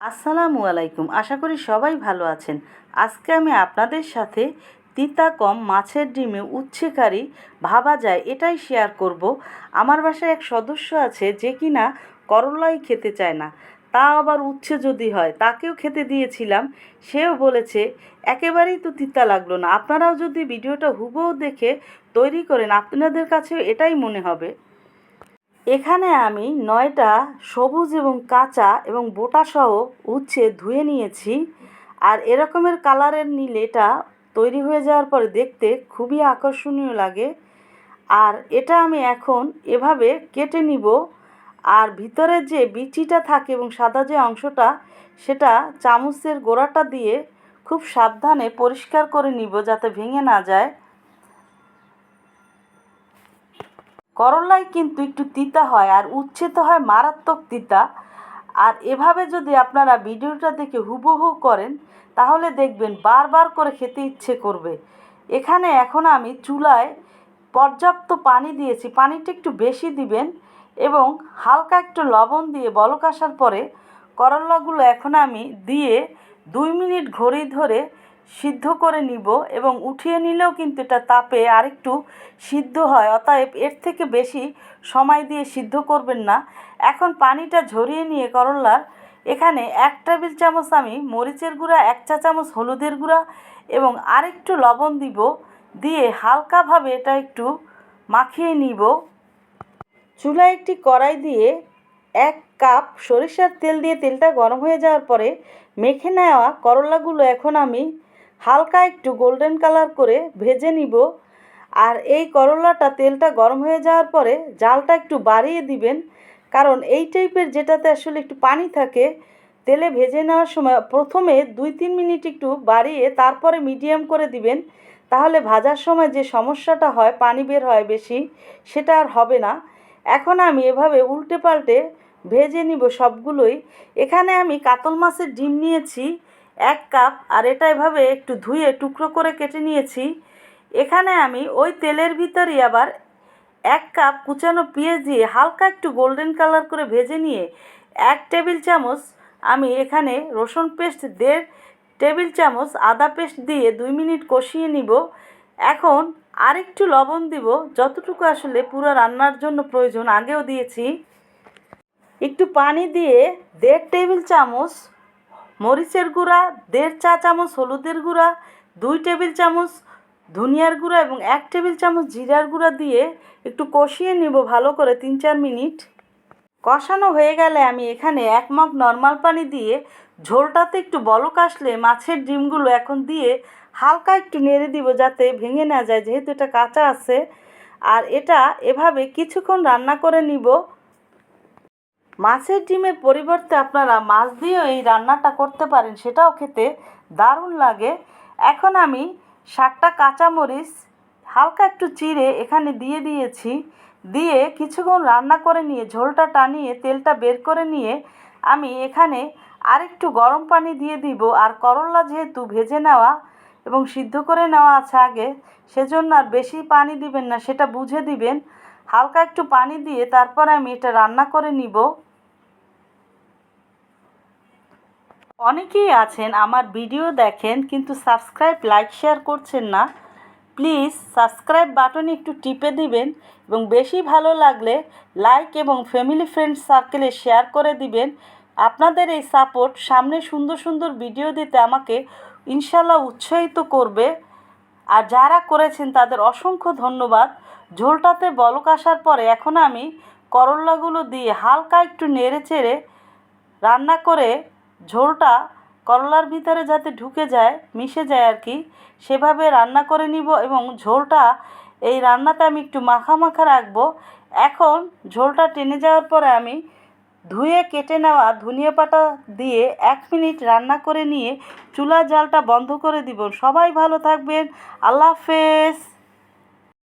আসসালামু আলাইকুম। আশা করি সবাই ভালো আছেন। আজকে আমি আপনাদের সাথে তিতা কম মাছের ডিমে উচ্ছেকারী ভাবা যায় এটাই শেয়ার করব। আমার বাসায় এক সদস্য আছে যে কিনা করলাই খেতে চায় না। তা আবার উচ্ছে যদি হয়, তাকেও খেতে দিয়েছিলাম। সেও বলেছে, একেবারেই তো তিতা লাগল না। আপনারাও যদি ভিডিওটা হুবহু দেখে তৈরি করেন, আপনাদের কাছেও এটাই মনে হবে। এখানে আমি নয়টা সবুজ এবং কাঁচা এবং বোটাসহ উচ্ছে ধুয়ে নিয়েছি। আর এরকমের কালারের নিলে এটা তৈরি হয়ে যাওয়ার পরে দেখতে খুবই আকর্ষণীয় লাগে। আর এটা আমি এখন এভাবে কেটে নিব। আর ভিতরে যে বিচিটা থাকে এবং সাদা যে অংশটা, সেটা চামচের গোড়াটা দিয়ে খুব সাবধানে পরিষ্কার করে নিব যাতে ভেঙে না যায়। করলাই কিন্তু একটু তিতা হয় আর উচ্ছে তো হয় মারাত্মক তিতা। আর এভাবে যদি আপনারা ভিডিওটা দেখে হুবহু করেন, তাহলে দেখবেন বারবার করে খেতে ইচ্ছে করবে। এখানে এখন আমি চুলায় পর্যাপ্ত পানি দিয়েছি। পানিটা একটু বেশি দিবেন এবং হালকা একটু লবণ দিয়ে বলক আসার পরে করলাগুলো এখন আমি দিয়ে দুই মিনিট ঘড়ি ধরে সিদ্ধ করে নিব এবং উঠিয়ে নিলেও কিন্তু এটা তাপে আরেকটু সিদ্ধ হয়। অতএব এর থেকে বেশি সময় দিয়ে সিদ্ধ করবেন না। এখন পানিটা ঝরিয়ে নিয়ে করলার এখানে এক টেবিল চামচ আমি মরিচের গুঁড়া, এক চা চামচ হলুদের গুঁড়া এবং আরেকটু লবণ দিব দিয়ে হালকাভাবে এটা একটু মাখিয়ে নিব। চুলায় একটি কড়াই দিয়ে এক কাপ সরিষার তেল দিয়ে তেলটা গরম হয়ে যাওয়ার পরে মেখে নেওয়া করলাগুলো এখন আমি হালকা একটু গোল্ডেন কালার করে ভেজে নিব। আর এই করলাটা তেলটা গরম হয়ে যাওয়ার পরে জালটা একটু বাড়িয়ে দিবেন। কারণ এই টাইপের যেটাতে আসলে একটু পানি থাকে, তেলে ভেজে নেওয়ার সময় প্রথমে দুই তিন মিনিট একটু বাড়িয়ে তারপরে মিডিয়াম করে দিবেন। তাহলে ভাজার সময় যে সমস্যাটা হয়, পানি বের হয় বেশি, সেটা আর হবে না। এখন আমি এভাবে উল্টে পাল্টে ভেজে নিব সবগুলোই। এখানে আমি কাতল মাছের ডিম নিয়েছি। এক কাপ আর এটা এভাবে একটু ধুয়ে টুকরো করে কেটে নিয়েছি। এখানে আমি ওই তেলের ভিতরই আবার এক কাপ কুচানো পেঁয়াজ দিয়ে হালকা একটু গোল্ডেন কালার করে ভেজে নিয়ে এক টেবিল চামচ আমি এখানে রসুন পেস্ট, দেড় টেবিল চামচ আদা পেস্ট দিয়ে দুই মিনিট কষিয়ে নিব। এখন আরেকটু লবণ দিব, যতটুকু আসলে পুরো রান্নার জন্য প্রয়োজন আগেও দিয়েছি। একটু পানি দিয়ে দেড় টেবিল চামচ মরিচের গুঁড়া, দেড় চা চামচ হলুদের গুঁড়া, দুই টেবিল চামচ ধনিয়ার গুঁড়া এবং এক টেবিল চামচ জিরার গুঁড়া দিয়ে একটু কষিয়ে নিব ভালো করে তিন চার মিনিট। কষানো হয়ে গেলে আমি এখানে এক মগ নর্মাল পানি দিয়ে ঝোলটাতে একটু বলক আসলে মাছের ডিমগুলো এখন দিয়ে হালকা একটু নেড়ে দিব যাতে ভেঙে না যায়, যেহেতু এটা কাঁচা আছে। আর এটা এভাবে কিছুক্ষণ রান্না করে নিব। মাছের ডিমের পরিবর্তে আপনারা মাছ দিয়েও এই রান্নাটা করতে পারেন, সেটাও খেতে দারুণ লাগে। এখন আমি ষাটটা কাঁচামরিচ, হালকা একটু চিড়ে এখানে দিয়ে দিয়েছি, দিয়ে কিছুক্ষণ রান্না করে নিয়ে ঝোলটা টানিয়ে তেলটা বের করে নিয়ে আমি এখানে আরেকটু গরম পানি দিয়ে দিব। আর করলা যেহেতু ভেজে নেওয়া এবং সিদ্ধ করে নেওয়া আছে আগে, সেজন্য আর বেশি পানি দিবেন না, সেটা বুঝে দিবেন। হালকা একটু পানি দিয়ে তারপর আমি এটা রান্না করে নিব। অনেকেই আছেন, আমার ভিডিও দেখেন, কিন্তু সাবস্ক্রাইব, লাইক, শেয়ার করছেন না। প্লিজ সাবস্ক্রাইব বাটনে একটু টিপে দিবেন এবং বেশি ভালো লাগলে লাইক এবং ফ্যামিলি ফ্রেন্ড সার্কেলে শেয়ার করে দিবেন। আপনাদের এই সাপোর্ট সামনে সুন্দর সুন্দর ভিডিও দিতে আমাকে ইনশাল্লাহ উৎসাহিত করবে। আর যারা করেছেন, তাদের অসংখ্য ধন্যবাদ। ঝোলটাতে বলক আসার পরে এখন আমি করলাগুলো দিয়ে হালকা একটু নেড়ে চেড়ে রান্না করে ঝোলটা করলার ভিতরে যাতে ঢুকে যায়, মিশে যায় আর কি, সেভাবে রান্না করে নিব এবং ঝোলটা, এই রান্নাতে আমি একটু মাখা মাখা রাখব। এখন ঝোলটা টেনে যাওয়ার পরে আমি ধুয়ে কেটে নেওয়া ধনিয়া পাতা দিয়ে এক মিনিট রান্না করে নিয়ে চুলা জালটা বন্ধ করে দিব। সবাই ভালো থাকবেন। আল্লাহ হাফেজ।